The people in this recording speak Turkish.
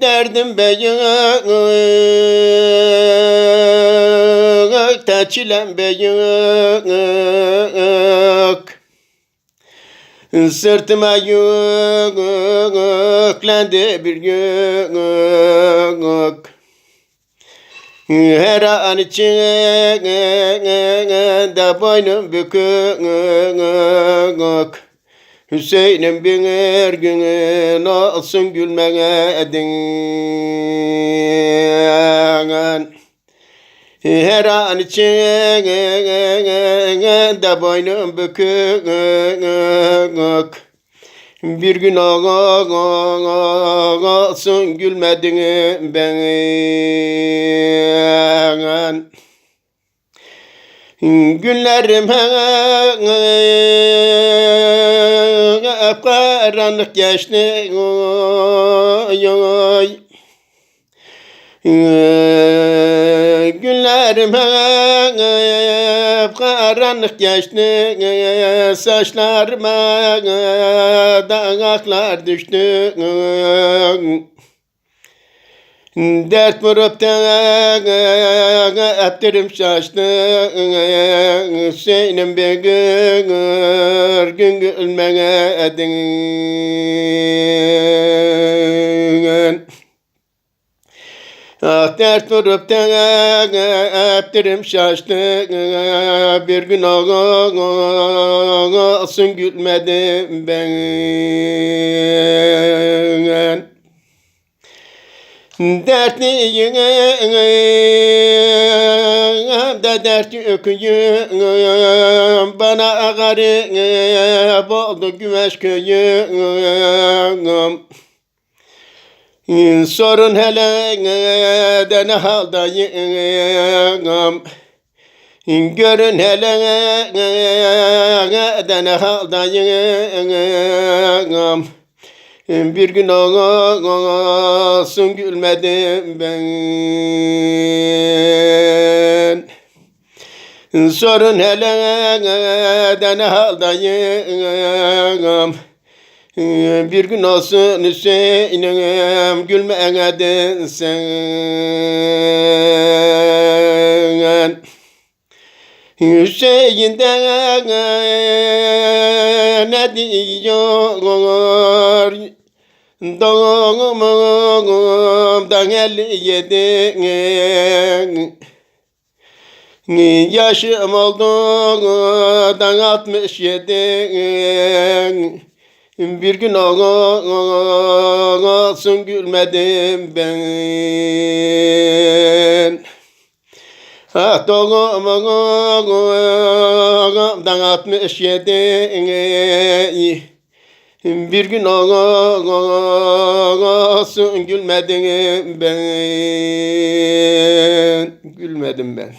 Derdim beyik, teçilem beyik. Sırtıma yüklendi bir yük. Her an içinde boynum bükük. Hüseyin'im bin her gün olsun gülmedin. Her an içinde boynum bükük. Bir gün olsun gülmedin ben. Günlerim hep karanlık geçti. Oy, oy. Günlerim hep karanlık geçti. Saçlarıma dağaklar düştü. Dert vurup da öptürüm şaştı. Senin bir gün gün gülmedin Ah dert vurup öptürüm şaştı. Bir gün olsun gülmedim ben Dertliyim de dert yüküyüm Bana garip oldu güveş köyüm Sorun hele de ne haldayım Görün hele de ne haldayım bir gün olsun gülmedim ben. Sorun hele ne haldayım. Bir gün olsun Hüseyin'im gülmedin sen. Hüseyin'den ne diyor? Doğumumdan elli yedi Yaşım oldu altmış yedi Bir gün olsun gülmedim ben Ah doğumumdan altmış yedi bir gün olsun gülmedin ben Gülmedim ben